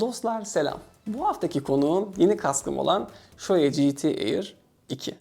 Dostlar selam. Bu haftaki konuğum yeni kaskım olan Shoei GT Air 2.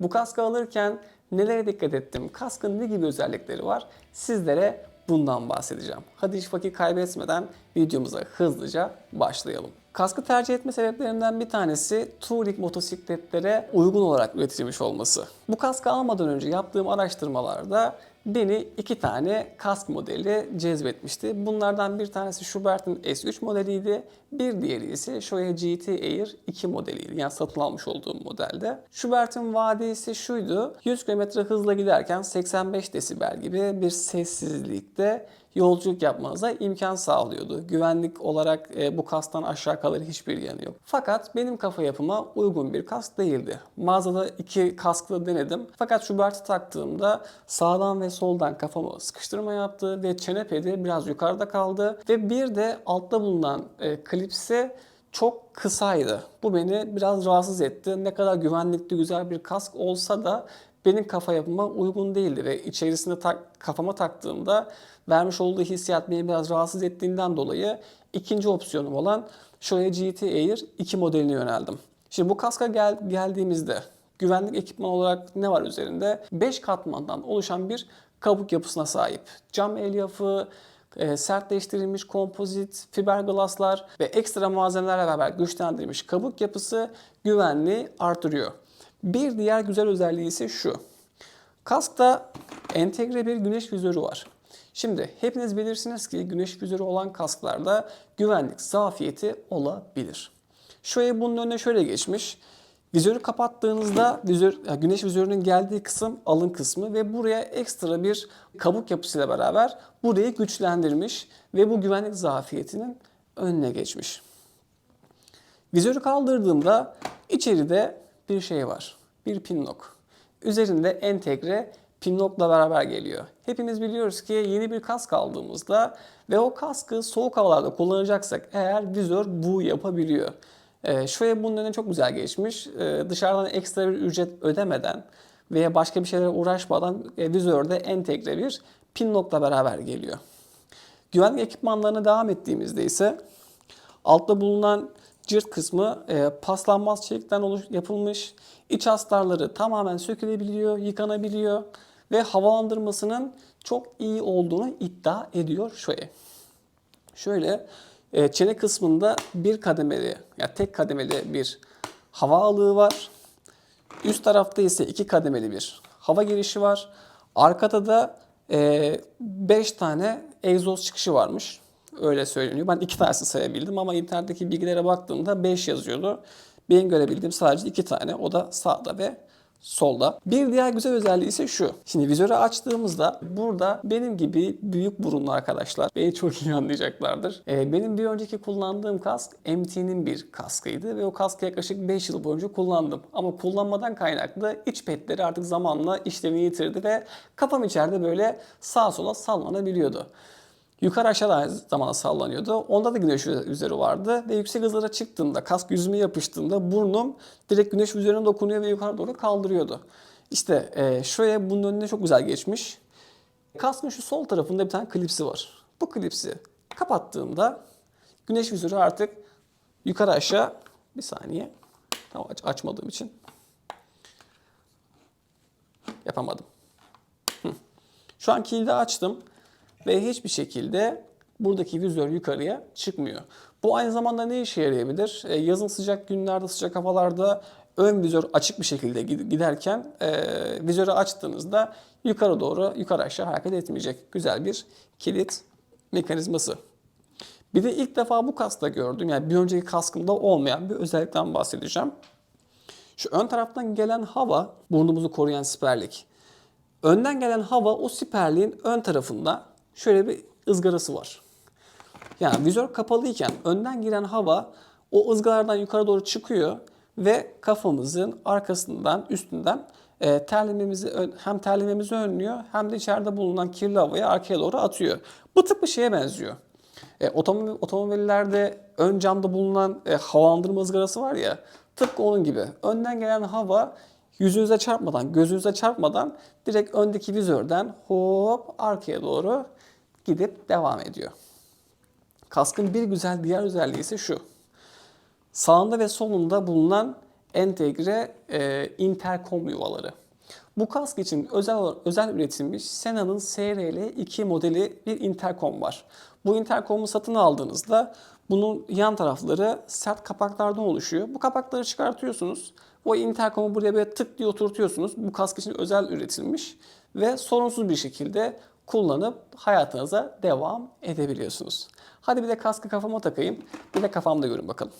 Bu kaskı alırken nelere dikkat ettim? Kaskın ne gibi özellikleri var? Sizlere bundan bahsedeceğim. Hadi hiç vakit kaybetmeden videomuza hızlıca başlayalım. Kaskı tercih etme sebeplerimden bir tanesi touring motosikletlere uygun olarak üretilmiş olması. Bu kaskı almadan önce yaptığım araştırmalarda beni iki tane kask modeli cezbetmişti. Bunlardan bir tanesi Schubert'in S3 modeliydi. Bir diğeri ise Shoei GT Air 2 modeliydi. Yani satın almış olduğum modelde. Schubert'in vaadi ise şuydu. 100 km hızla giderken 85 desibel gibi bir sessizlikte yolculuk yapmanıza imkan sağlıyordu. Güvenlik olarak e, bu kastan aşağı kalır hiçbir yanı yok. Fakat benim kafa yapıma uygun bir kask değildi. Mağazada iki kaskla denedim. Fakat Schubert'i taktığımda sağdan ve soldan kafamı sıkıştırma yaptı ve çene pedi biraz yukarıda kaldı. Ve bir de altta bulunan e, klipsi çok kısaydı. Bu beni biraz rahatsız etti. Ne kadar güvenlikli güzel bir kask olsa da benim kafa yapıma uygun değildi ve içerisinde tak, kafama taktığımda vermiş olduğu hissiyat beni biraz rahatsız ettiğinden dolayı ikinci opsiyonum olan Shoei GT Air 2 modeline yöneldim. Şimdi bu kaska gel, geldiğimizde güvenlik ekipman olarak ne var üzerinde? 5 katmandan oluşan bir kabuk yapısına sahip. Cam elyafı, e, sertleştirilmiş kompozit, fiberglasslar ve ekstra malzemelerle beraber güçlendirilmiş kabuk yapısı güvenliği artırıyor. Bir diğer güzel özelliği ise şu. Kaskta entegre bir güneş vizörü var. Şimdi hepiniz bilirsiniz ki güneş vizörü olan kasklarda güvenlik zafiyeti olabilir. Şöyle bunun önüne şöyle geçmiş. Vizörü kapattığınızda vizör, güneş vizörünün geldiği kısım alın kısmı ve buraya ekstra bir kabuk yapısıyla beraber burayı güçlendirmiş ve bu güvenlik zafiyetinin önüne geçmiş. Vizörü kaldırdığımda içeride bir şey var. Bir pinlock. Üzerinde entegre pinlockla beraber geliyor. Hepimiz biliyoruz ki yeni bir kask aldığımızda ve o kaskı soğuk havalarda kullanacaksak eğer vizör bu yapabiliyor. Ee, şöyle bunun önüne çok güzel geçmiş. Ee, dışarıdan ekstra bir ücret ödemeden veya başka bir şeylere uğraşmadan e, vizörde entegre bir pinlockla beraber geliyor. Güvenlik ekipmanlarına devam ettiğimizde ise altta bulunan cırt kısmı e, paslanmaz çelikten oluş, yapılmış. İç astarları tamamen sökülebiliyor, yıkanabiliyor ve havalandırmasının çok iyi olduğunu iddia ediyor şöyle. Şöyle e, çene kısmında bir kademeli, yani tek kademeli bir hava alığı var. Üst tarafta ise iki kademeli bir hava girişi var. Arkada da 5 tane egzoz çıkışı varmış. Öyle söyleniyor. Ben iki tanesini sayabildim ama internetteki bilgilere baktığımda 5 yazıyordu. Benim görebildiğim sadece iki tane. O da sağda ve solda. Bir diğer güzel özelliği ise şu. Şimdi vizörü açtığımızda burada benim gibi büyük burunlu arkadaşlar beni çok iyi anlayacaklardır. Ee, benim bir önceki kullandığım kask MT'nin bir kaskıydı ve o kaskı yaklaşık 5 yıl boyunca kullandım. Ama kullanmadan kaynaklı iç petleri artık zamanla işlevini yitirdi ve kafam içeride böyle sağa sola sallanabiliyordu. Yukarı aşağı zamanda sallanıyordu. Onda da güneş üzeri vardı ve yüksek hızlara çıktığımda, kask yüzüme yapıştığında burnum direkt güneş üzerine dokunuyor ve yukarı doğru kaldırıyordu. İşte e, şuraya bunun önüne çok güzel geçmiş. Kaskın şu sol tarafında bir tane klipsi var. Bu klipsi kapattığımda güneş vizörü artık yukarı aşağı bir saniye tamam, aç, açmadığım için yapamadım. Hı. Şu an kilidi açtım ve hiçbir şekilde buradaki vizör yukarıya çıkmıyor. Bu aynı zamanda ne işe yarayabilir? E, yazın sıcak günlerde, sıcak havalarda ön vizör açık bir şekilde giderken e, vizörü açtığınızda yukarı doğru, yukarı aşağı hareket etmeyecek. Güzel bir kilit mekanizması. Bir de ilk defa bu kaskta gördüm. Yani bir önceki kaskımda olmayan bir özellikten bahsedeceğim. Şu ön taraftan gelen hava, burnumuzu koruyan siperlik. Önden gelen hava o siperliğin ön tarafında şöyle bir ızgarası var. Yani vizör kapalıyken önden giren hava o ızgaralardan yukarı doğru çıkıyor ve kafamızın arkasından, üstünden e, terlememizi hem terlememizi önlüyor hem de içeride bulunan kirli havayı arkaya doğru atıyor. Bu tıpkı şeye benziyor. E, otomobil, otomobillerde ön camda bulunan e, havalandırma ızgarası var ya tıpkı onun gibi. Önden gelen hava yüzünüze çarpmadan, gözünüze çarpmadan direkt öndeki vizörden hop arkaya doğru gidip devam ediyor. Kaskın bir güzel diğer özelliği ise şu. Sağında ve solunda bulunan entegre e, interkom yuvaları. Bu kask için özel özel üretilmiş Sena'nın SRL2 modeli bir interkom var. Bu interkomu satın aldığınızda bunun yan tarafları sert kapaklardan oluşuyor. Bu kapakları çıkartıyorsunuz. O interkomu buraya böyle tık diye oturtuyorsunuz. Bu kask için özel üretilmiş ve sorunsuz bir şekilde kullanıp hayatınıza devam edebiliyorsunuz. Hadi bir de kaskı kafama takayım. Bir de kafamda görün bakalım.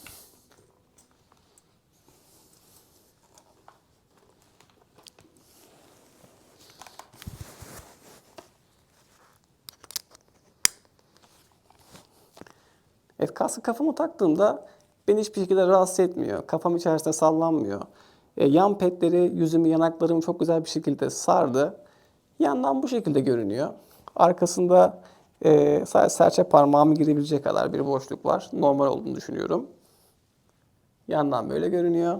Evet kaskı kafama taktığımda beni hiçbir şekilde rahatsız etmiyor. Kafam içerisinde sallanmıyor. E, yan petleri yüzümü, yanaklarımı çok güzel bir şekilde sardı. Yandan bu şekilde görünüyor. Arkasında e, sadece serçe parmağımı girebilecek kadar bir boşluk var. Normal olduğunu düşünüyorum. Yandan böyle görünüyor.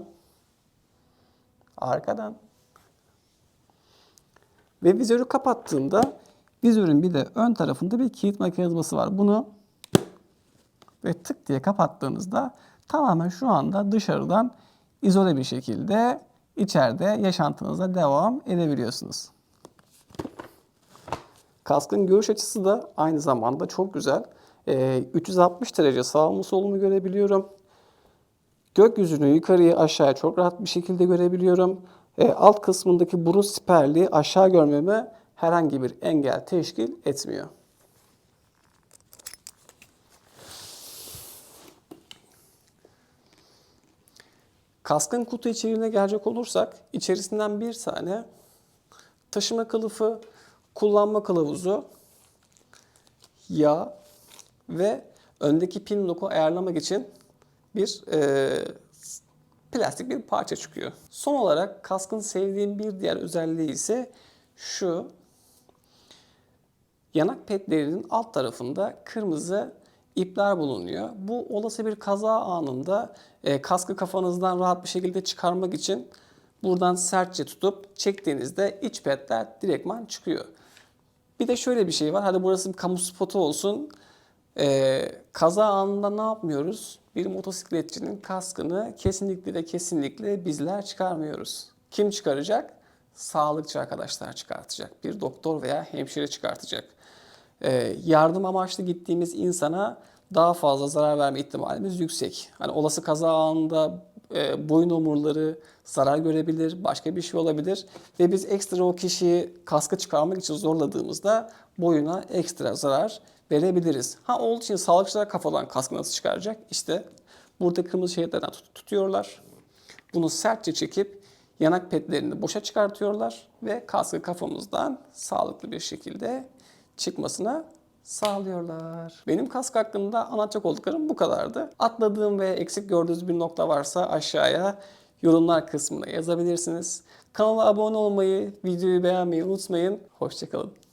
Arkadan. Ve vizörü kapattığımda vizörün bir de ön tarafında bir kilit mekanizması var. Bunu ve tık diye kapattığınızda tamamen şu anda dışarıdan izole bir şekilde içeride yaşantınıza devam edebiliyorsunuz. Kaskın görüş açısı da aynı zamanda çok güzel. Ee, 360 derece sağımı solumu görebiliyorum. Gökyüzünü yukarıya aşağıya çok rahat bir şekilde görebiliyorum. Ee, alt kısmındaki burun siperliği aşağı görmeme herhangi bir engel teşkil etmiyor. Kaskın kutu içeriğine gelecek olursak içerisinden bir tane taşıma kılıfı, kullanma kılavuzu, yağ ve öndeki pin loku ayarlamak için bir e, plastik bir parça çıkıyor. Son olarak kaskın sevdiğim bir diğer özelliği ise şu. Yanak pedlerinin alt tarafında kırmızı ipler bulunuyor. Bu olası bir kaza anında e, kaskı kafanızdan rahat bir şekilde çıkarmak için buradan sertçe tutup çektiğinizde iç pedler direktman çıkıyor. Bir de şöyle bir şey var. Hadi burası bir kamu spotu olsun. E, kaza anında ne yapmıyoruz? Bir motosikletçinin kaskını kesinlikle ve kesinlikle bizler çıkarmıyoruz. Kim çıkaracak? Sağlıkçı arkadaşlar çıkartacak. Bir doktor veya hemşire çıkartacak. Ee, yardım amaçlı gittiğimiz insana daha fazla zarar verme ihtimalimiz yüksek. Hani olası kaza anında e, boyun omurları zarar görebilir, başka bir şey olabilir ve biz ekstra o kişiyi kaskı çıkarmak için zorladığımızda boyuna ekstra zarar verebiliriz. Ha olduğu için sağlıkçılar kafadan kaskı nasıl çıkaracak? İşte burada kırmızı şeritlerden tut- tutuyorlar. Bunu sertçe çekip yanak petlerini boşa çıkartıyorlar ve kaskı kafamızdan sağlıklı bir şekilde çıkmasına sağlıyorlar. Benim kask hakkında anlatacak olduklarım bu kadardı. Atladığım ve eksik gördüğünüz bir nokta varsa aşağıya yorumlar kısmına yazabilirsiniz. Kanala abone olmayı, videoyu beğenmeyi unutmayın. Hoşçakalın.